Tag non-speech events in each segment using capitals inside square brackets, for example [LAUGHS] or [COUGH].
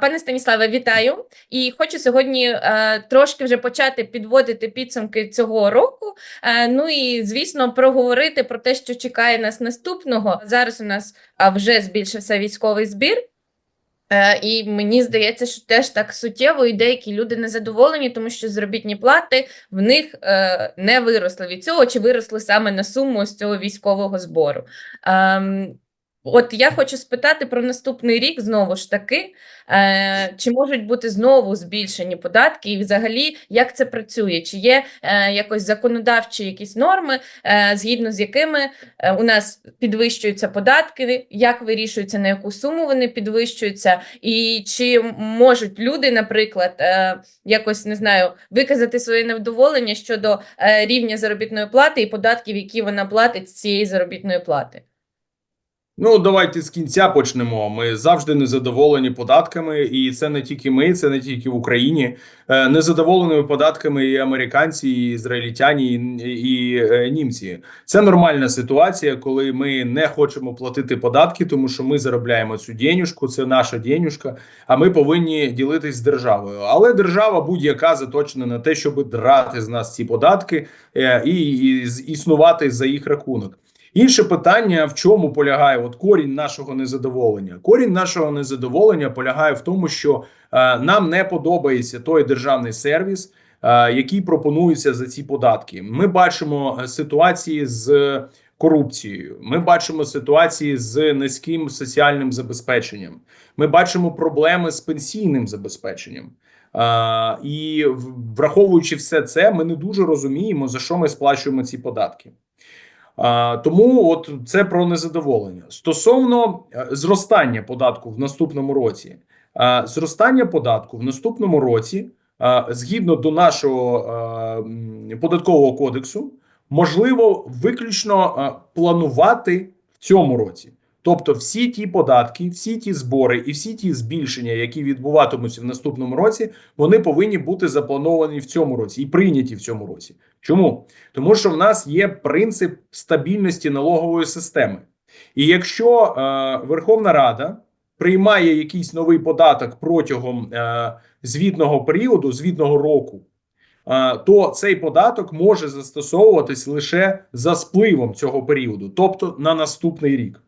Пане Станіславе, вітаю і хочу сьогодні е, трошки вже почати підводити підсумки цього року. Е, ну і звісно, проговорити про те, що чекає нас наступного. Зараз у нас вже збільшився військовий збір. Е, і мені здається, що теж так суттєво, і деякі люди незадоволені, тому що заробітні плати в них е, не виросли від цього, чи виросли саме на суму з цього військового збору. Ем, От я хочу спитати про наступний рік знову ж таки, е, чи можуть бути знову збільшені податки, і взагалі як це працює? Чи є е, якось законодавчі якісь норми, е, згідно з якими е, у нас підвищуються податки, як вирішується, на яку суму вони підвищуються, і чи можуть люди, наприклад, е, якось не знаю, виказати своє невдоволення щодо е, рівня заробітної плати і податків, які вона платить з цієї заробітної плати? Ну, давайте з кінця почнемо. Ми завжди незадоволені податками, і це не тільки ми, це не тільки в Україні. Е, Незадоволеними податками і американці, і ізраїльтяні, і, е, німці. Це нормальна ситуація, коли ми не хочемо платити податки, тому що ми заробляємо цю денюжку, це наша денюжка, а ми повинні ділитись з державою. Але держава будь-яка заточена на те, щоб драти з нас ці податки е, і існувати за їх рахунок. Інше питання, в чому полягає от корінь нашого незадоволення? Корінь нашого незадоволення полягає в тому, що е, нам не подобається той державний сервіс, е, який пропонується за ці податки. Ми бачимо е, ситуації з корупцією. Ми бачимо ситуації з низьким соціальним забезпеченням. Ми бачимо проблеми з пенсійним забезпеченням. Е, і враховуючи все це, ми не дуже розуміємо за що ми сплачуємо ці податки. Тому от це про незадоволення стосовно е, зростання податку в наступному році. Зростання податку в наступному році, згідно до нашого податкового кодексу, можливо виключно планувати в цьому році. Тобто, всі ті податки, всі ті збори і всі ті збільшення, які відбуватимуться в наступному році, вони повинні бути заплановані в цьому році і прийняті в цьому році. Чому? Тому що в нас є принцип стабільності налогової системи. І якщо е, Верховна Рада приймає якийсь новий податок протягом е, звітного періоду, звітного року, е, то цей податок може застосовуватись лише за спливом цього періоду, тобто на наступний рік.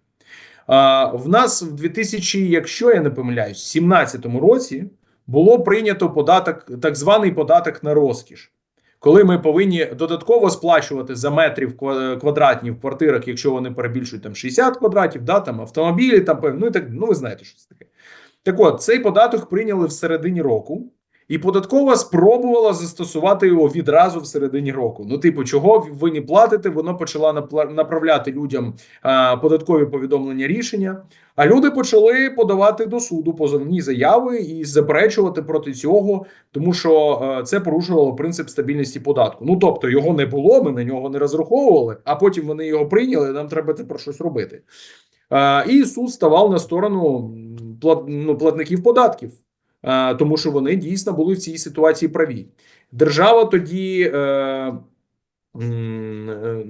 В нас в 2000, якщо я не помиляюсь, 2017 році було прийнято податок, так званий податок на розкіш коли ми повинні додатково сплачувати за метрів квадратні в квартирах, якщо вони перебільшують там 60 квадратів, да, там автомобілі, там ну і так, ну ви знаєте, що це таке. Так от, цей податок прийняли в середині року, і податкова спробувала застосувати його відразу в середині року. Ну, типу, чого ви не платите? Воно почала направляти людям а, податкові повідомлення рішення. А люди почали подавати до суду позовні заяви і заперечувати проти цього, тому що е, це порушувало принцип стабільності податку. Ну тобто його не було, ми на нього не розраховували, а потім вони його прийняли. Нам треба тепер щось робити. Е, і суд ставав на сторону плат, ну, платників податків, тому що вони дійсно були в цій ситуації праві. Держава тоді. Е, е,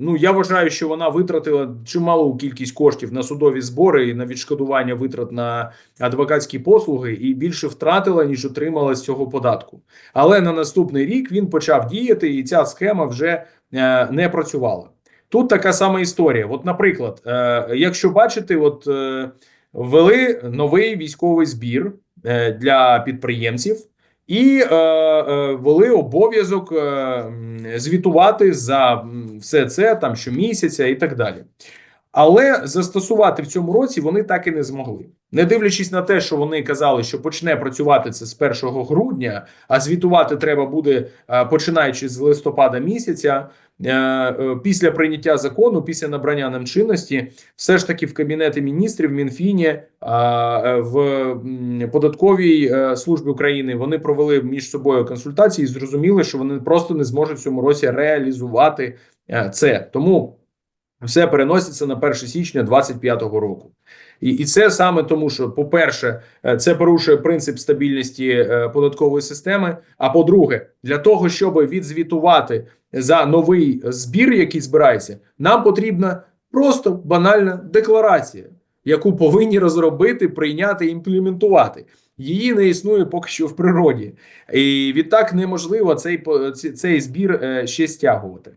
Ну, я вважаю, що вона витратила чималу кількість коштів на судові збори і на відшкодування витрат на адвокатські послуги, і більше втратила, ніж отримала з цього податку. Але на наступний рік він почав діяти, і ця схема вже е, не працювала. Тут така сама історія. От, наприклад, е, якщо бачите, от е, ввели новий військовий збір е, для підприємців. І е, е, ввели обов'язок е, звітувати за все це там щомісяця і так далі. Але застосувати в цьому році вони так і не змогли, не дивлячись на те, що вони казали, що почне працювати це з 1 грудня, а звітувати треба буде е, починаючи з листопада місяця. Е, е, Після прийняття закону, після набрання ним чинності, все ж таки в кабінети міністрів, Мінфіні, е, в податковій службі України вони провели між собою консультації і зрозуміли, що вони просто не зможуть в цьому році реалізувати це. Тому все переноситься на 1 січня 2025 року. І, і це саме тому, що, по-перше, е, це порушує принцип стабільності е, податкової системи. А по-друге, для того, щоб відзвітувати за новий збір, який збирається, нам потрібна просто банальна декларація, яку повинні розробити, прийняти і імплементувати. Її не існує поки що в природі, і відтак неможливо цей цей збір е, ще стягувати.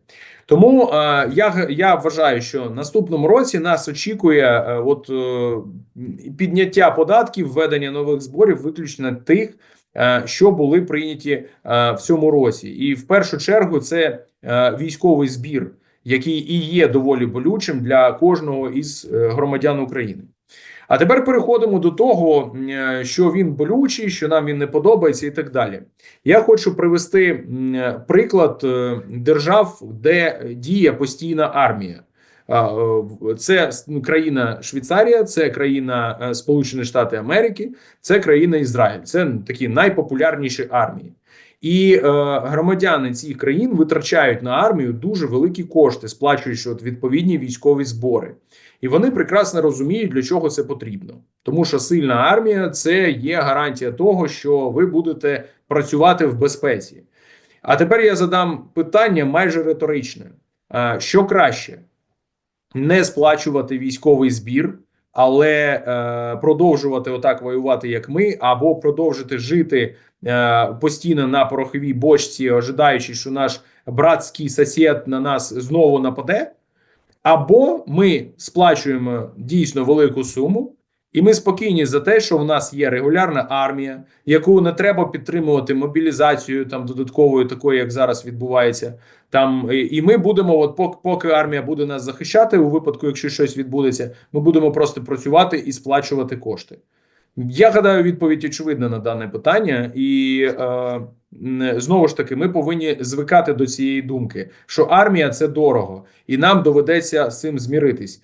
Тому е, я, я вважаю, що наступному році нас очікує е, от підняття податків, введення нових зборів, виключно тих, що були прийняті в цьому році, і в першу чергу це військовий збір, який і є доволі болючим для кожного із громадян України. А тепер переходимо до того, е, що він болючий, що нам він не подобається, і так далі. Я хочу привести е, приклад е, держав, де діє постійна армія. Це ну, країна Швейцарія, це країна Сполучені Штати Америки, це країна Ізраїль. Це такі найпопулярніші армії. І громадяни цих країн витрачають на армію дуже великі кошти, сплачуючи от відповідні військові збори. І вони прекрасно розуміють, для чого це потрібно. Тому що сильна армія це є гарантія того, що ви будете працювати в безпеці. А тепер я задам питання майже риторичне: що краще? Не сплачувати військовий збір, але е, продовжувати отак воювати, як ми, або продовжити жити е, постійно на пороховій бочці, ожидаючи, що наш братський сусід на нас знову нападе. Або ми сплачуємо дійсно велику суму, і ми спокійні за те, що в нас є регулярна армія, яку не треба підтримувати мобілізацією там додатковою, такою, як зараз відбувається. Там і- ми будемо, от поки, поки армія буде нас захищати, у випадку, якщо щось відбудеться, ми будемо просто працювати і сплачувати кошти. Я гадаю, відповідь очевидна на дане питання, і е, знову ж таки, ми повинні звикати до цієї думки, що армія це дорого, і нам доведеться з цим зміритись.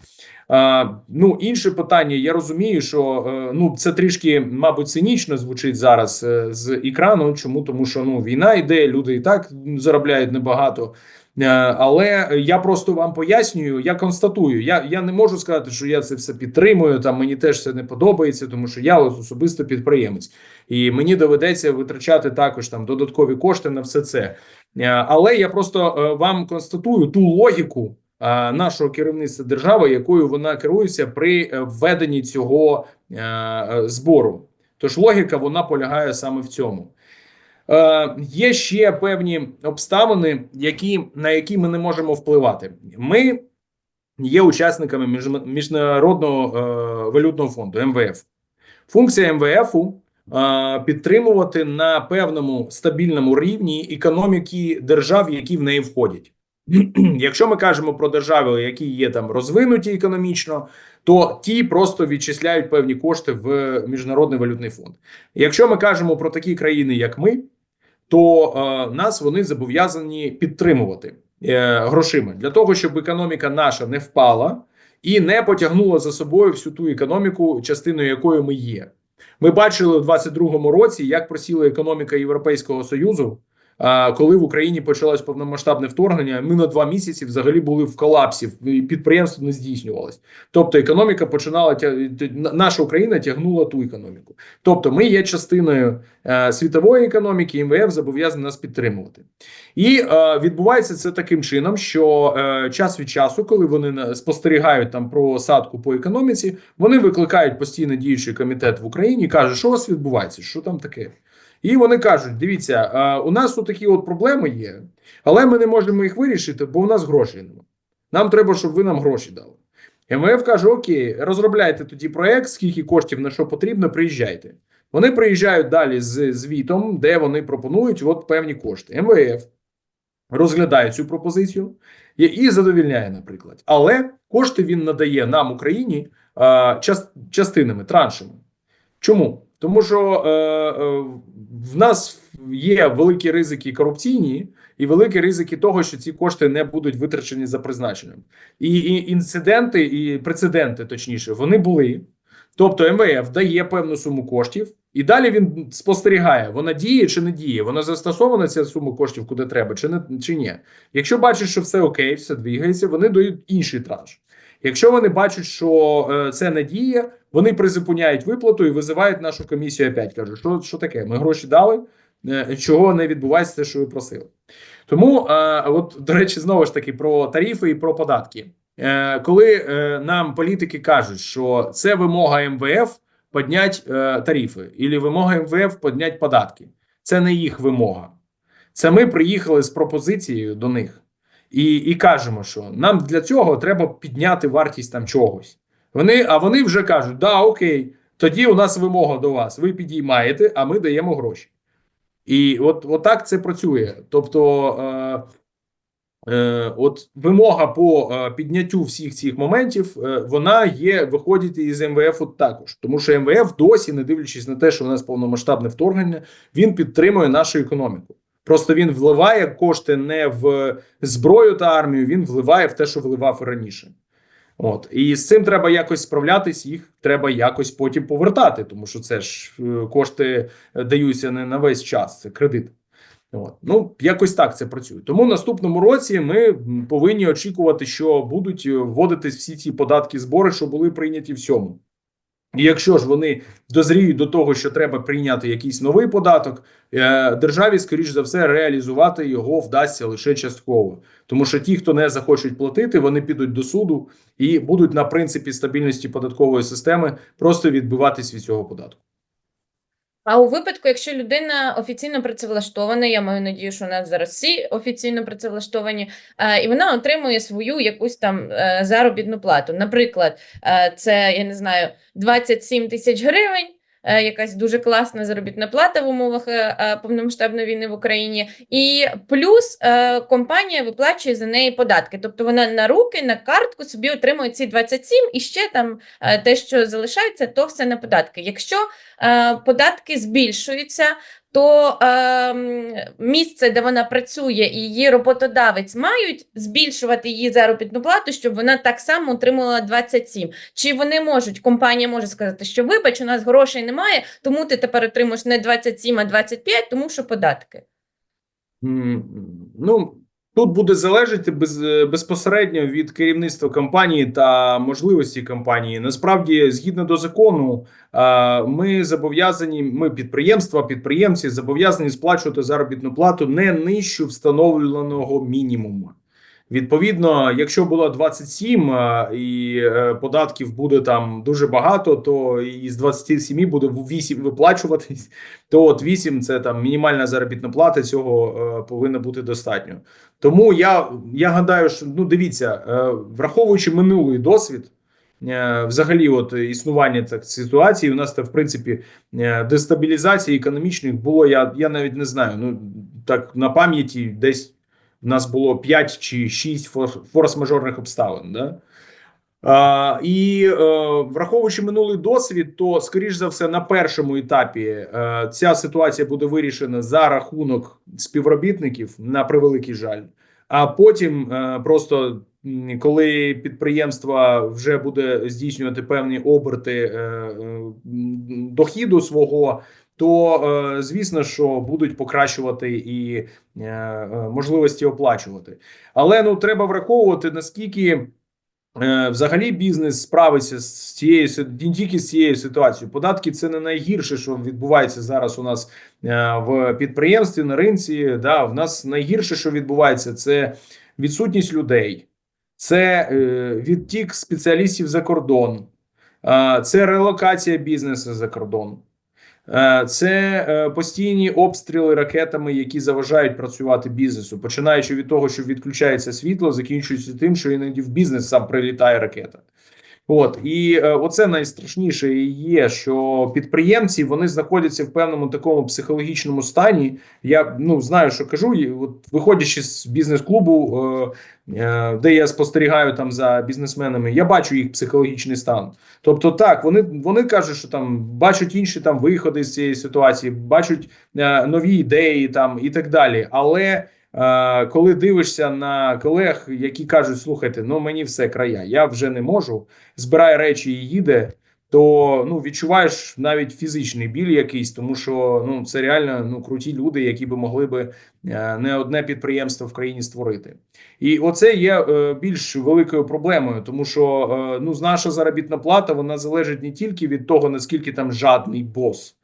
Е, ну, інше питання, я розумію, що е, ну це трішки, мабуть, цинічно звучить зараз е, з екрану. Чому тому, що ну війна йде, люди і так заробляють небагато. Е, Але я просто вам пояснюю, я констатую. Я, я не можу сказати, що я це все підтримую. Там мені теж це не подобається, тому що я особисто підприємець, і мені доведеться витрачати також там додаткові кошти на все це. Е, Але я просто е, вам констатую ту логіку е, нашого керівництва держави, якою вона керується при введенні цього збору. Тож логіка вона полягає саме в цьому. Е, є ще певні обставини, які, на які ми не можемо впливати. Ми є учасниками міжнародного е, валютного фонду МВФ. Функція МВФу підтримувати на певному стабільному рівні економіки держав, які в неї входять. [CLEARS THROAT] Якщо ми кажемо про держави, які є там розвинуті економічно, то ті просто відчисляють певні кошти в міжнародний валютний фонд. Якщо ми кажемо про такі країни, як ми, то е, нас вони зобов'язані підтримувати е, грошима для того, щоб економіка наша не впала і не потягнула за собою всю ту економіку, частиною якої ми є. Ми бачили у 22-му році, як просіла економіка Європейського союзу. Коли в Україні почалось повномасштабне вторгнення, ми на два місяці взагалі були в колапсі, підприємство не здійснювалось. Тобто, економіка починала наша Україна тягнула ту економіку. Тобто, ми є частиною е, світової економіки, і МВФ зобов'язаний нас підтримувати. І е, відбувається це таким чином, що е, час від часу, коли вони спостерігають там про садку по економіці, вони викликають постійно діючий комітет в Україні і кажуть, що у вас відбувається, що там таке. І вони кажуть: дивіться, у нас тут такі от проблеми є, але ми не можемо їх вирішити, бо в нас грошей немає. Нам треба, щоб ви нам гроші дали. МВФ каже: Окей, розробляйте тоді проект, скільки коштів на що потрібно, приїжджайте. Вони приїжджають далі з звітом, де вони пропонують от певні кошти. МВФ розглядає цю пропозицію і, задовільняє, наприклад. Але кошти він надає нам, Україні, част, частинами, траншами. Чому? Тому що е, е, в нас є великі ризики корупційні і великі ризики того, що ці кошти не будуть витрачені за призначенням. І, і інциденти, і прецеденти, точніше, вони були. Тобто МВФ дає певну суму коштів, і далі він спостерігає, вона діє чи не діє, вона застосована ця сума коштів куди треба, чи не чи ні. Якщо бачать, що все окей, все двигається, вони дають інший транш. Якщо вони бачать, що е, це не діє, вони призупиняють виплату і визивають нашу комісію опять. Кажуть, що, що таке? Ми гроші дали, е, чого не відбувається те, що ви просили. Тому, е, от, до речі, знову ж таки про тарифи і про податки. Коли нам політики кажуть, що це вимога МВФ, підняти тарифи, або вимога МВФ підняти податки. Це не їх вимога. Це ми приїхали з пропозицією до них і, і кажемо, що нам для цього треба підняти вартість там чогось. Вони, а вони вже кажуть: да, окей, тоді у нас вимога до вас. Ви підіймаєте, а ми даємо гроші. І от, от так це працює. Тобто, е, е, от вимога по е, підняттю всіх цих моментів, е, вона є виходить із МВФ от також. Тому що МВФ досі, не дивлячись на те, що у нас повномасштабне вторгнення, він підтримує нашу економіку. Просто він вливає кошти не в зброю та армію, він вливає в те, що вливав раніше. От і з цим треба якось справлятись, їх треба якось потім повертати, тому що це ж е, кошти даються не на весь час, це кредит. От. Ну, якось так це працює. Тому в наступному році ми повинні очікувати, що будуть е, вводитись всі ці податки збори, що були прийняті в сьому. І якщо ж вони дозріють до того, що треба прийняти якийсь новий податок, е, державі, скоріш за все, реалізувати його вдасться лише частково. Тому що ті, хто не захочуть платити, вони підуть до суду і будуть на принципі стабільності податкової системи просто відбиватись від цього податку. А у випадку, якщо людина офіційно працевлаштована, я маю надію, що у нас зараз всі офіційно працевлаштовані, е, і вона отримує свою якусь там е, заробітну плату. Наприклад, е, це я не знаю 27 тисяч гривень. Е, Якась дуже класна заробітна плата в умовах е, е, повномасштабної війни в Україні, і плюс компанія виплачує за неї податки. Тобто вона на руки, на картку собі отримує ці 27 і ще там те, що залишається, то все на податки. Якщо податки збільшуються, то е, місце, де вона працює, і її роботодавець мають збільшувати її заробітну плату, щоб вона так само отримала 27. Чи вони можуть, компанія може сказати, що вибач, у нас грошей немає, тому ти тепер отримуєш не 27, а 25, тому що податки. Ну тут буде залежати без, е, безпосередньо від керівництва компанії та можливості компанії. Насправді, згідно до закону, ми зобов'язані, ми підприємства, підприємці зобов'язані сплачувати заробітну плату не нижче встановленого мінімуму. Відповідно, якщо було 27 а, і е, податків буде там дуже багато, то із 27 буде 8 виплачуватись [LAUGHS] то от 8 – це там мінімальна заробітна плата. Цього е, повинно бути достатньо. Тому я, я гадаю, що ну дивіться, е, враховуючи минулий досвід. е, Взагалі, от існування так ситуації, у нас це в принципі е, дестабілізації економічних було. Я я навіть не знаю. Ну так на пам'яті десь в нас було 5 чи 6 фор- форс-мажорних обставин. Да? А, і е, враховуючи минулий досвід, то скоріш за все на першому етапі е, ця ситуація буде вирішена за рахунок співробітників на превеликий жаль. А потім е, просто коли підприємство вже буде здійснювати певні оберти м, доходу свого. То е, звісно, що будуть покращувати і е, е, можливості оплачувати, але ну треба враховувати наскільки Взагалі бізнес справиться з цією не тільки з цією ситуацією. Податки це не найгірше, що відбувається зараз у нас в підприємстві на ринці. Да, в нас найгірше, що відбувається, це відсутність людей, це відтік спеціалістів за кордон, це релокація бізнесу за кордон. Е, Це е, постійні обстріли ракетами, які заважають працювати бізнесу, починаючи від того, що відключається світло, закінчуючи тим, що іноді в бізнес сам прилітає ракета. От і е, оце найстрашніше є, що підприємці вони знаходяться в певному такому психологічному стані. Я ну знаю, що кажу, і от виходячи з бізнес-клубу, е, е, де я спостерігаю там за бізнесменами, я бачу їх психологічний стан. Тобто, так вони вони кажуть, що там бачать інші там виходи з цієї ситуації, бачать е, нові ідеї там і так далі. Але коли дивишся на колег, які кажуть: слухайте, ну мені все края, я вже не можу, збирає речі і їде. То ну відчуваєш навіть фізичний біль якийсь, тому що ну це реально ну круті люди, які би могли би е, не одне підприємство в країні створити. І оце є е, більш великою проблемою, тому що е, ну наша заробітна плата вона залежить не тільки від того, наскільки там жадний бос,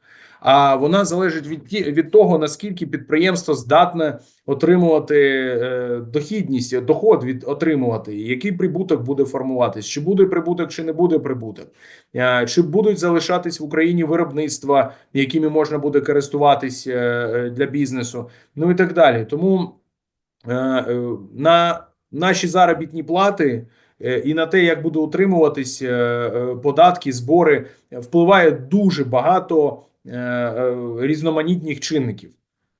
а вона залежить від ті- від того, наскільки підприємство здатне отримувати е, дохідність, доход від отримувати, який прибуток буде формуватись, чи буде прибуток, чи не буде прибуток, Е, чи будуть залишатись в Україні виробництва, якими можна буде користуватись е, е, для бізнесу, ну і так далі. Тому е, е, на наші заробітні плати е, і на те, як буде утримуватись е, податки, збори, впливає дуже багато різноманітних чинників.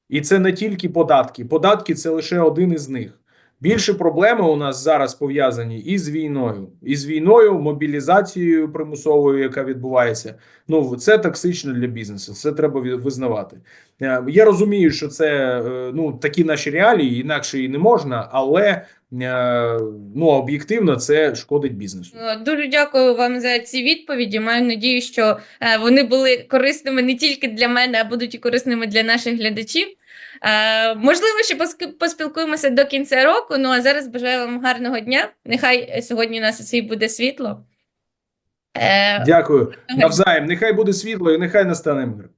І це не тільки податки. Податки це лише один із них. Більше проблеми у нас зараз пов'язані і з війною, і з війною, мобілізацією примусовою, яка відбувається. Ну це токсично для бізнесу. Це треба визнавати. Е, Я розумію, що це е, ну такі наші реалії, інакше і не можна, але е, ну об'єктивно це шкодить бізнесу. Е, Дуже дякую вам за ці відповіді. Маю надію, що е, вони були корисними не тільки для мене, а будуть і корисними для наших глядачів. Е, Можливо, ще поспілкуємося до кінця року. Ну а зараз бажаю вам гарного дня. Нехай е, сьогодні у нас усіх буде світло. Е, Дякую навзаєм. Нехай буде світло і нехай настане мир.